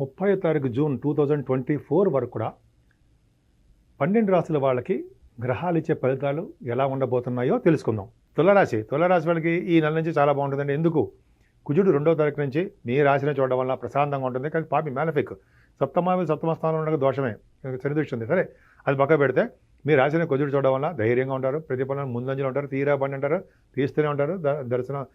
ముప్పై తారీఖు June two thousand twenty four వరకు కూడా పన్నెండు రాసుల వాళ్ళకి గ్రహాలు ఇచ్చే ఫలితాలు ఎలా ఉండబోతున్నాయో తెలుసుకుందాం. తులరాశి తులరాశి వాళ్ళకి ఈ నెల నుంచి చాలా బాగుంటుందండి. ఎందుకు? కుజుడు రెండవ తారీఖు నుంచి మీ రాశిని చూడడం వల్ల ప్రశాంతంగా ఉంటుంది. కానీ పాపి మేనఫిక్ సప్తమావి సప్తమ స్థానంలో ఉండగా దోషమే. శనిదృష్టి సరే అది పక్క పెడితే మీ రాశిని కుజుడు చూడడం వల్ల ధైర్యంగా ఉంటారు. ప్రతిఫలం ముందంజలు ఉంటారు. తీరా బండి అంటారు. తీస్తూనే ఉంటారు. దర్శనం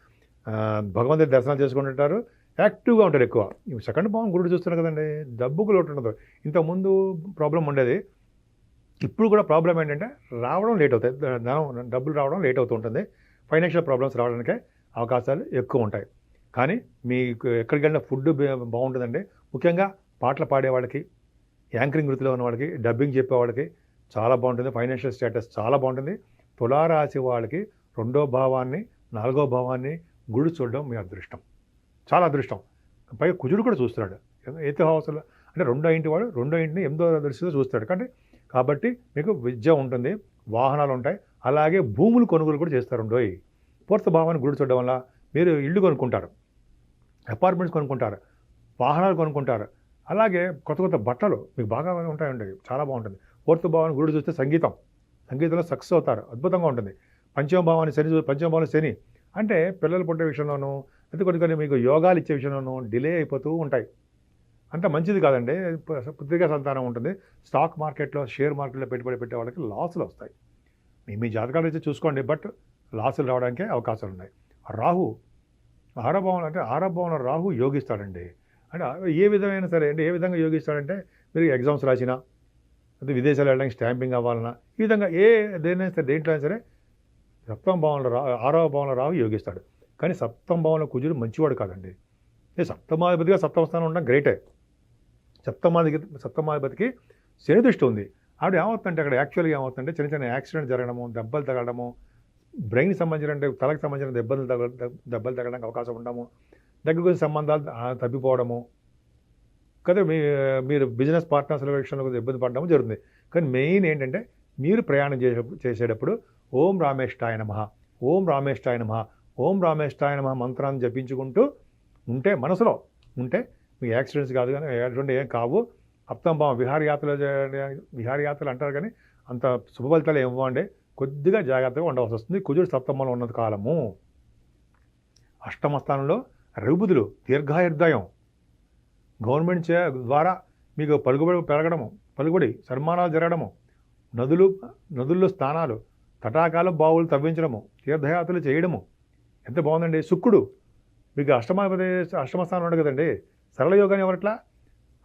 భగవంతుడి దర్శనం చేసుకుంటుంటారు. యాక్టివ్గా ఉంటారు ఎక్కువ. సెకండ్ భావం గురుడు చూస్తున్నారు కదండి డబ్బుకు లోటు ఉండదు. ఇంతకుముందు ప్రాబ్లం ఉండేది. ఇప్పుడు కూడా ప్రాబ్లం ఏంటంటే రావడం లేట్ అవుతాయి. ధనం డబ్బులు రావడం లేట్ అవుతూ ఉంటుంది. ఫైనాన్షియల్ ప్రాబ్లమ్స్ రావడానికే అవకాశాలు ఎక్కువ ఉంటాయి. కానీ మీకు ఎక్కడికి ఫుడ్ బాగుంటుందండి. ముఖ్యంగా పాటలు పాడే వాళ్ళకి యాంకరింగ్ వృత్తిలో ఉన్న వాళ్ళకి డబ్బింగ్ చెప్పేవాళ్ళకి చాలా బాగుంటుంది. ఫైనాన్షియల్ స్టేటస్ చాలా బాగుంటుంది. తులారాశి వాళ్ళకి రెండో భావాన్ని నాలుగో భావాన్ని గుడి చూడడం మీ అదృష్టం. చాలా అదృష్టం. పైగా కుజుడు కూడా చూస్తున్నాడు. ఎయిత్ హౌస్లో అంటే రెండో ఇంటి వాడు రెండో ఇంటిని ఎనిమిదో దృష్టితో చూస్తాడు. కానీ కాబట్టి మీకు విద్య ఉంటుంది వాహనాలు ఉంటాయి అలాగే భూములు కొనుగోలు కూడా చేస్తారు ఉండోయి పూర్త భావాన్ని గుడి చూడడం వల్ల మీరు ఇల్లు కొనుక్కుంటారు అపార్ట్మెంట్స్ కొనుక్కుంటారు వాహనాలు కొనుక్కుంటారు అలాగే కొత్త కొత్త బట్టలు మీకు బాగా ఉంటాయండి చాలా బాగుంటుంది. పూర్త భావాన్ని గుడి చూస్తే సంగీతం. సంగీతంలో సక్సెస్ అవుతారు. అద్భుతంగా ఉంటుంది. పంచమ భావాన్ని శని పంచమ భావాన్ని శని. అంటే పిల్లలు పుట్టే విషయంలోనూ అయితే కొన్ని కొన్ని మీకు యోగాలు ఇచ్చే విషయంలోనూ డిలే అయిపోతూ ఉంటాయి. అంత మంచిది కాదండి. పుత్రికా సంతానం ఉంటుంది. స్టాక్ మార్కెట్లో షేర్ మార్కెట్లో పెట్టుబడి పెట్టే వాళ్ళకి లాసులు వస్తాయి. మీ మీ జాతకాలు అయితే చూసుకోండి బట్ లాసులు రావడానికే అవకాశాలు ఉన్నాయి. రాహు ఆరభావం అంటే ఆరభావంలో రాహు యోగిస్తాడండి. అంటే ఏ విధమైన సరే అంటే ఏ విధంగా యోగిస్తాడంటే మీరు ఎగ్జామ్స్ రాసినా అంటే విదేశాలు వెళ్ళడానికి స్టాంపింగ్ అవ్వాలన్నా ఈ విధంగా ఏ దేనైనా సరే దేంట్లో అయినా సరే సప్తమ భావంలో రా ఆరవ భావంలో రాహు యోగిస్తాడు. కానీ సప్తమ భావంలో కుజుడు మంచివాడు కాదండి. ఏ సప్తమాధిపతిగా సప్తమ స్థానం ఉండడం గ్రేటే సప్తమాధికి సప్తమాధిపతికి శని దృష్టి ఉంది. ఆవిడ ఏమవుతుందంటే అక్కడ యాక్చువల్గా ఏమవుతుందంటే చిన్న చిన్న యాక్సిడెంట్ జరగడము దెబ్బలు తగలడము బ్రెయిన్కి సంబంధించిన తలకు సంబంధించిన దెబ్బలు తగల దెబ్బలు తగలడానికి అవకాశం ఉండము దగ్గరకు సంబంధాలు తప్పిపోవడము. కదా మీ మీరు బిజినెస్ పార్ట్నర్స్ విషయంలో కొద్దిగా ఇబ్బంది పడడము జరుగుతుంది. కానీ మెయిన్ ఏంటంటే మీరు ప్రయాణం చేసే చేసేటప్పుడు ఓం రామేష్టాయ నమ ఓం రామేష్టాయ నమ ఓం రామేష్టాయ నమ మంత్రాన్ని జపించుకుంటూ ఉంటే మనసులో ఉంటే మీ యాక్సిడెంట్స్ కాదు కానీ ఎటువంటి ఏం కావు. అప్తం భావం విహారయాత్రలు విహారయాత్రలు అంటారు కానీ అంత శుభ ఫలితాలు ఏమి ఇవ్వండి. కొద్దిగా జాగ్రత్తగా ఉండవలసి వస్తుంది. కుజుడు సప్తమంలో ఉన్నంత కాలము. అష్టమ స్థానంలో రఘుబుధులు దీర్ఘాయుర్దయం. గవర్నమెంట్ చే ద్వారా మీకు పలుకుబడి పెరగడము పలుకుబడి సన్మానాలు జరగడము నదులు నదుల్లో స్నానాలు తటాకాలు బావులు తవ్వించడము తీర్థయాత్రలు చేయడము ఎంత బాగుందండి. శుక్రుడు మీకు అష్టమాధిపతి అష్టమ ఉండదు కదండి. సరళ యోగాన్ని ఎవరట్లా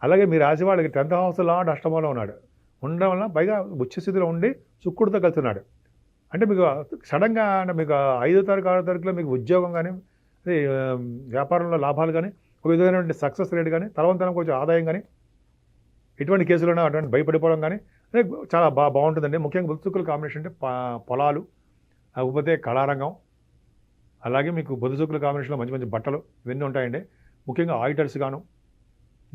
అలాగే మీ రాశి వాళ్ళకి టెన్త్ హౌస్లో ఆడు అష్టమంలో ఉన్నాడు. ఉండడం వల్ల పైగా ఉచ్చస్థితిలో ఉండి శుక్రుడితో కలుస్తున్నాడు. అంటే మీకు సడన్గా అంటే మీకు ఐదో తారీఖు ఆరో తారీఖులో మీకు ఉద్యోగం కానీ వ్యాపారంలో లాభాలు కానీ ఒక విధమైనటువంటి సక్సెస్ రేట్ కానీ తలవంతనం కొంచెం ఆదాయం కానీ ఎటువంటి కేసులున్నా అటువంటి భయపడిపోవడం కానీ అదే చాలా బా బాగుంటుందండి. ముఖ్యంగా బుద్ధుకుల కాంబినేషన్ అంటే పొలాలు లేకపోతే కళారంగం అలాగే మీకు బుధశుక్ల కాంబినేషన్లో మంచి మంచి బట్టలు ఇవన్నీ ఉంటాయండి. ముఖ్యంగా ఆడిటర్స్ గాను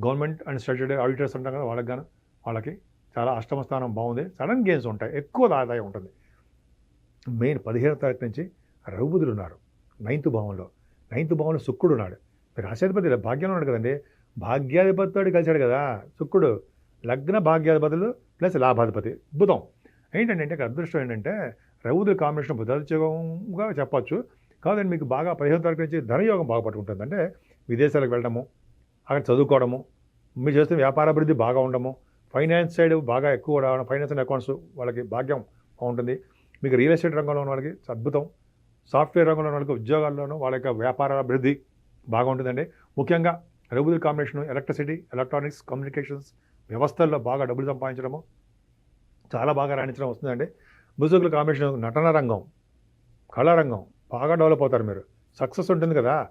గవర్నమెంట్ అండ్ స్టేటెడ్ ఆడిటర్స్ ఉంటాం కదా వాళ్ళకి గాను వాళ్ళకి చాలా అష్టమ స్థానం బాగుంది. సడన్ గేమ్స్ ఉంటాయి. ఎక్కువ ఆదాయం ఉంటుంది. మెయిన్ పదిహేను తారీఖు నుంచి రఘుబుధులు ఉన్నారు. నైన్త్ భావంలో. నైన్త్ భావంలో శుక్రుడు ఉన్నాడు. రాశాధిపతి భాగ్యంలో ఉన్నాడు కదండి. భాగ్యాధిపతితో కలిశాడు కదా శుక్రుడు. లగ్న భాగ్యాధిపతులు ప్లస్ లాభాధిపతి. అద్భుతం ఏంటంటే అంటే ఇక్కడ అదృష్టం ఏంటంటే రఘుబుధుల కాంబినేషన్ బుధాదిత్యోగంగా చెప్పచ్చు. కాదండి మీకు బాగా పదిహేను తారీఖు నుంచి ధనయోగం బాగా పట్టుకుంటుంది. అంటే విదేశాలకు వెళ్ళడము అక్కడ చదువుకోవడము మీరు చేస్తున్న వ్యాపారాభివృద్ధి బాగా ఉండము ఫైనాన్స్ సైడ్ బాగా ఎక్కువ రావడం ఫైనాన్స్ అండ్ అకౌంట్స్ వాళ్ళకి భాగ్యం బాగుంటుంది. మీకు రియల్ ఎస్టేట్ రంగంలో ఉన్న వాళ్ళకి అద్భుతం. సాఫ్ట్వేర్ రంగంలో ఉన్న వాళ్ళకి ఉద్యోగాల్లోనూ వాళ్ళ యొక్క వ్యాపార అభివృద్ధి బాగుంటుందండి ముఖ్యంగా రఘుబుల్ కాంబినేషన్ ఎలక్ట్రిసిటీ ఎలక్ట్రానిక్స్ కమ్యూనికేషన్స్ వ్యవస్థల్లో బాగా డబ్బులు సంపాదించడము చాలా బాగా రాణించడం వస్తుందండి. ముసుగుల కాంబినేషన్ నటన రంగం కళారంగం బాగా డెవలప్ అవుతారు మీరు. సక్సెస్ ఉంటుంది కదా.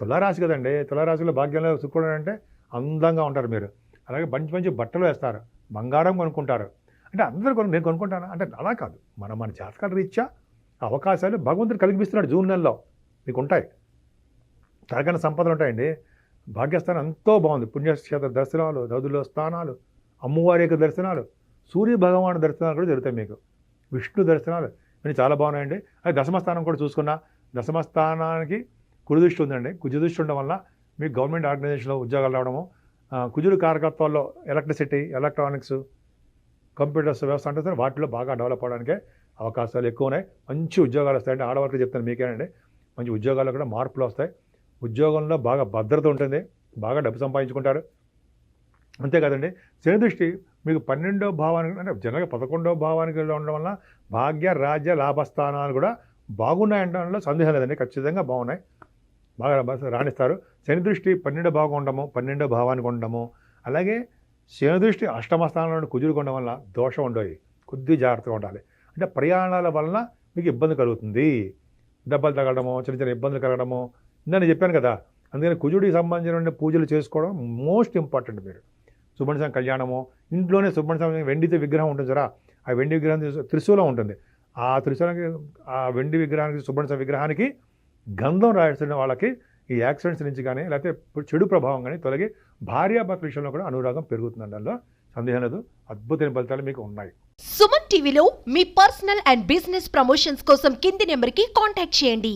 తులారాశి కదండి. తులారాశిలో భాగ్యంలో శుక్రుడు అంటే అందంగా ఉంటారు మీరు. అలాగే మంచి మంచి బట్టలు వేస్తారు బంగారం కొనుక్కుంటారు. అంటే అందరూ కొను నేను కొనుక్కుంటాను? అంటే అలా కాదు. మనం మన జాతకాల రీత్యా అవకాశాలు భగవంతుడు కలిగిస్తున్నాడు జూన్ నెలలో. మీకు ఉంటాయి తరగని సంపదలు ఉంటాయండి. భాగ్యస్థానం ఎంతో బాగుంది. పుణ్యక్షేత్ర దర్శనాలు నదుల స్థానాలు అమ్మవారి యొక్క దర్శనాలు సూర్య భగవాను దర్శనాలు కూడా జరుగుతాయి మీకు. విష్ణు దర్శనాలు ఇవన్నీ చాలా బాగున్నాయండి. అది దశమస్థానం కూడా చూసుకున్నా దశమస్థానానికి కురుదృష్టి ఉందండి. కుజదృష్టి ఉండడం వల్ల మీకు గవర్నమెంట్ ఆర్గనైజేషన్లో ఉద్యోగాలు రావడము కుజుడు కారకత్వాల్లో ఎలక్ట్రిసిటీ ఎలక్ట్రానిక్స్ కంప్యూటర్స్ వ్యవస్థ అంటే వాటిలో బాగా డెవలప్ అవడానికే అవకాశాలు ఎక్కువ ఉన్నాయి మంచి ఉద్యోగాలు వస్తాయండి. ఆడవాళ్ళకి చెప్తాను మీకేనండి. మంచి ఉద్యోగాల్లో కూడా మార్పులు వస్తాయి. ఉద్యోగంలో బాగా భద్రత ఉంటుంది. బాగా డబ్బు సంపాదించుకుంటారు. అంతే కదండి శని దృష్టి మీకు పన్నెండో భావానికి అంటే జనరల్గా పదకొండో భావానికి ఉండడం వల్ల భాగ్య రాజ్య లాభస్థానాలు కూడా బాగున్నాయంటలో సందేహం లేదండి. ఖచ్చితంగా బాగున్నాయి. బాగా రాణిస్తారు. శని దృష్టి పన్నెండో భాగం ఉండము పన్నెండో భావానికి ఉండము అలాగే శని దృష్టి అష్టమ స్థానంలో కుదురుకోవడం వల్ల దోషం ఉండవు కొద్ది జాగ్రత్తగా ఉండాలి. అంటే ప్రయాణాల వలన మీకు ఇబ్బంది కలుగుతుంది. దెబ్బలు తగలడము చిన్న చిన్న ఇబ్బందులు కలగడము. ఇందని చెప్పాను కదా అందుకని కుజుడికి సంబంధించిన పూజలు చేసుకోవడం మోస్ట్ ఇంపార్టెంట్ మీరు. సుబ్రహ్మణ్య స్వామి కళ్యాణము ఇంట్లోనే సుబ్రహ్మణ్య స్వామి వెండితో విగ్రహం ఉంటుంది సరా ఆ వెండి విగ్రహం త్రిశూలం ఉంటుంది. ఆ త్రిశూలానికి ఆ వెండి విగ్రహానికి సుబ్రహ్మణ్య స్వామి విగ్రహానికి గంధం రాయాల్సిన వాళ్ళకి ఈ యాక్సిడెంట్స్ నుంచి కానీ లేకపోతే చెడు ప్రభావం కానీ తొలగి భార్యాభర్తల విషయంలో కూడా అనురాగం పెరుగుతుందండి అందులో. సందేహం లేదు. అద్భుతమైన ఫలితాలు మీకు ఉన్నాయి. సుమన్ టీవీలో మీ పర్సనల్ అండ్ బిజినెస్ ప్రమోషన్స్ కోసం కింది నెంబర్కి కాంటాక్ట్ చేయండి.